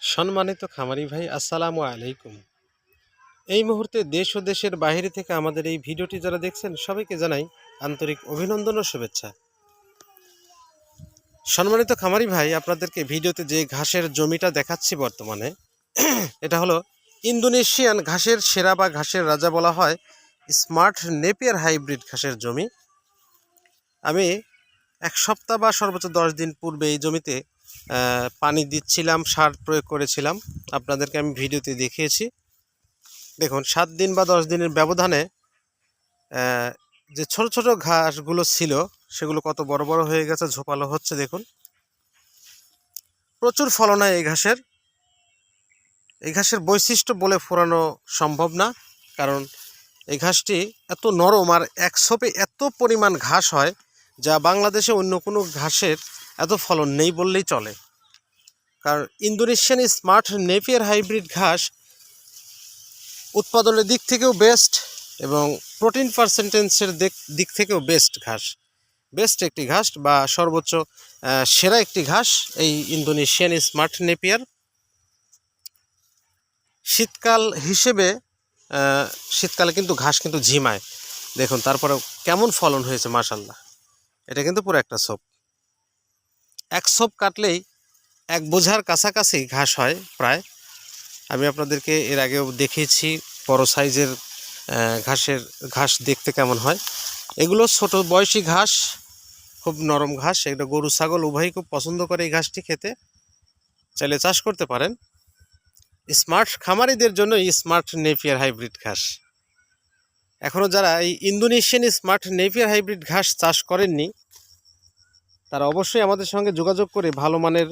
সম্মানিত খামারি ভাই, আসসালামু আলাইকুম। এই মুহূর্তে দেশ ও দেশের বাইরে থেকে আমাদের এই ভিডিওটি যারা দেখছেন, সবাইকে জানাই আন্তরিক অভিনন্দন ও শুভেচ্ছা। সম্মানিত খামারি ভাই, আপনাদেরকে ভিডিওতে যে ঘাসের জমিটা দেখাচ্ছি বর্তমানে, এটা হলো ইন্দোনেশিয়ান ঘাসের সেরা বা ঘাসের রাজা বলা হয় স্মার্ট নেপিয়ার হাইব্রিড ঘাসের জমি। আমি এক সপ্তাহ বা সর্বোচ্চ দশ দিন পূর্বে এই জমিতে পানি দিচ্ছিলাম, সার প্রয়োগ করেছিলাম। আপনাদেরকে আমি ভিডিওতে দেখিয়েছি। দেখুন, সাত দিন বা দশ দিনের ব্যবধানে যে ছোট ছোট ঘাসগুলো ছিল, সেগুলো কত বড় বড় হয়ে গেছে, ঝোপালো হচ্ছে, দেখুন। প্রচুর ফলন হয় এই ঘাসের। এই ঘাসের বৈশিষ্ট্য বলে ফোরানো সম্ভব না, কারণ এই ঘাসটি এত নরম আর এক সোপে এত পরিমাণ ঘাস হয়, যা বাংলাদেশে অন্য কোনো ঘাসের এত ফলন নেই বললেই চলে। কারণ ইন্দোনেশিয়ান স্মার্ট নেপিয়ার হাইব্রিড ঘাস উৎপাদনের দিক থেকেও বেস্ট এবং প্রোটিন পার্সেন্টেন্সের দিক থেকেও বেস্ট ঘাস। বেস্ট একটি ঘাস বা সর্বোচ্চ সেরা একটি ঘাস এই ইন্দোনেশিয়ান স্মার্ট নেপিয়ার। শীতকাল হিসেবে শীতকালে কিন্তু ঘাস কিন্তু ঝিমায়। দেখুন তারপরে কেমন ফলন হয়েছে মাশাল্লাহ এটা কিন্তু পুরো একটা সোপ এক সোপ কাটলেই এক বোঝার কাছাকাছি ঘাস হয় প্রায়। আমি আপনাদেরকে এর আগেও দেখিয়েছি বড় সাইজের ঘাসের, ঘাস দেখতে কেমন হয়। এগুলো ছোট বয়সী ঘাস, খুব নরম ঘাস। এটা গরু, ছাগল উভয়ই খুব পছন্দ করে এই ঘাসটি খেতে। চাইলে চাষ করতে পারেন। স্মার্ট খামারিদের জন্য স্মার্ট নেপিয়ার হাইব্রিড ঘাস। এখনও যারা এই ইন্দোনেশিয়ান স্মার্ট নেপিয়ার হাইব্রিড ঘাস চাষ করেননি তারা অবশ্যই আমাদের সঙ্গে যোগাযোগ করে ভালো মানের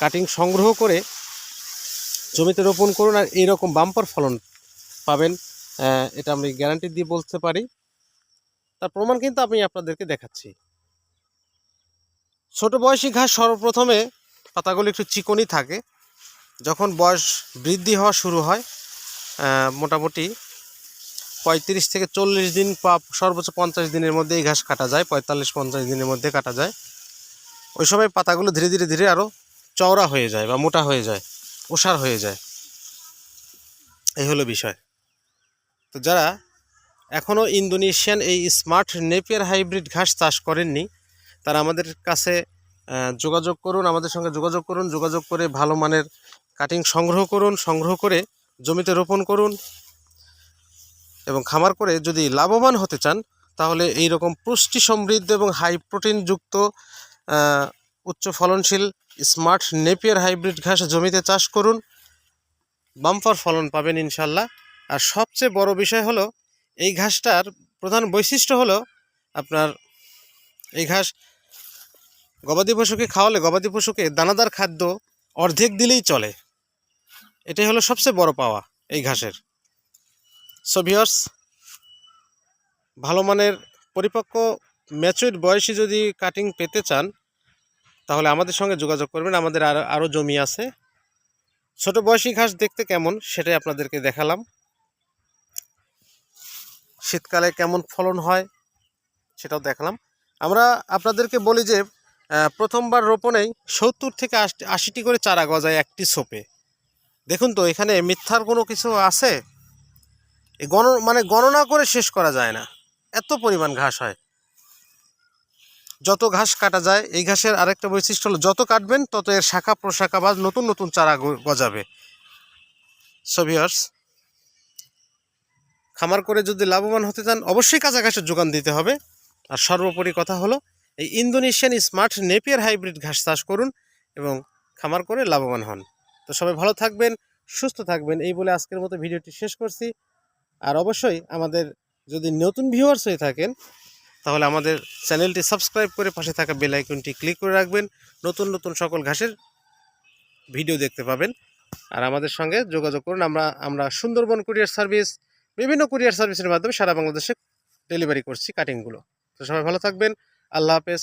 কাটিং সংগ্রহ করে জমিতে রোপণ করুন আর এইরকম বাম্পার ফলন পাবেন। এটা আমি গ্যারান্টি দিয়ে বলতে পারি। তার প্রমাণ কিন্তু আমি আপনাদেরকে দেখাচ্ছি। ছোট বয়সী ঘাস সর্বপ্রথমে পাতাগুলো একটু চিকনই থাকে। যখন বয়স বৃদ্ধি হওয়া শুরু হয় মোটামুটি পঁয়ত্রিশ থেকে চল্লিশ দিন বা সর্বোচ্চ পঞ্চাশ দিনের মধ্যে এই ঘাস কাটা যায়, পঁয়তাল্লিশ পঞ্চাশ দিনের মধ্যে কাটা যায়। ওই সময় পাতাগুলো ধীরে ধীরে ধীরে আরও চওড়া হয়ে যায় বা মোটা হয়ে যায়, ওষার হয়ে যায়। এই হলো বিষয়। তো যারা এখনও ইন্দোনেশিয়ান এই স্মার্ট নেপিয়ার হাইব্রিড ঘাস চাষ করেননি, তারা আমাদের কাছে যোগাযোগ করুন, আমাদের সঙ্গে যোগাযোগ করুন, যোগাযোগ করে ভালো মানের কাটিং সংগ্রহ করুন, সংগ্রহ করে জমিতে রোপণ করুন। এবং খামার করে যদি লাভবান হতে চান, তাহলে এই রকম পুষ্টি সমৃদ্ধ এবং হাই প্রোটিনযুক্ত উচ্চ ফলনশীল স্মার্ট নেপিয়ার হাইব্রিড ঘাস জমিতে চাষ করুন। বাম্পার ফলন পাবেন ইনশাল্লাহ আর সবচেয়ে বড় বিষয় হলো, এই ঘাসটার প্রধান বৈশিষ্ট্য হলো আপনার এই ঘাস গবাদি পশুকে খাওয়ালে গবাদি পশুকে দানাদার খাদ্য অর্ধেক দিলেই চলে। এটাই হলো সবচেয়ে বড় পাওয়া এই ঘাসের। সো ভিওর্স ভালো মানের পরিপক্ক ম্যাচুর বয়সী যদি কাটিং পেতে চান, তাহলে আমাদের সঙ্গে যোগাযোগ করবেন। আমাদের আরও আরও জমি আছে। ছোট বয়সী ঘাস দেখতে কেমন সেটাই আপনাদেরকে দেখালাম। শীতকালে কেমন ফলন হয় সেটাও দেখালাম। আমরা আপনাদেরকে বলি যে প্রথমবার রোপণেই সত্তর থেকে আশি, আশিটি করে চারা গজায় একটি সোপে দেখুন তো, এখানে মিথ্যার কোনো কিছু আছে? গণ মানে গণনা করে শেষ করা যায় না। এত পরিমাণ ঘাস হয়। যত ঘাস কাটা যায়, এই ঘাসের আরেকটা বৈশিষ্ট্য হলো, যত কাটবেন, তত এর শাখা প্রশাখা বা নতুন নতুন চারা গজাবে। সবিয়ার্স খামার করে যদি লাভবান হতে চান, অবশ্যই কাঁচা ঘাসের যোগান দিতে হবে। আর সর্বোপরি কথা হলো, এই ইন্দোনেশিয়ান স্মার্ট নেপিয়ার হাইব্রিড ঘাস চাষ করুন এবং খামার করে লাভবান হন। তো সবাই ভালো থাকবেন, সুস্থ থাকবেন, এই বলে আজকের মতো ভিডিওটি শেষ করছি। আর অবশ্যই আমাদের যদি নতুন ভিউয়ার্স হয়ে থাকেন, তাহলে আমাদের চ্যানেলটি সাবস্ক্রাইব করে পাশে থাকা বেল আইকনটি ক্লিক করে রাখবেন। নতুন নতুন সকল ঘাসের ভিডিও দেখতে পাবেন। আর আমাদের সঙ্গে যোগাযোগ করুন। আমরা আমরা সুন্দরবন কুরিয়ার সার্ভিস বিভিন্ন কুরিয়ার সার্ভিসের মাধ্যমে সারা বাংলাদেশে ডেলিভারি করছি কাটিংগুলো তো সবাই ভালো থাকবেন। আল্লাহ হাফেজ।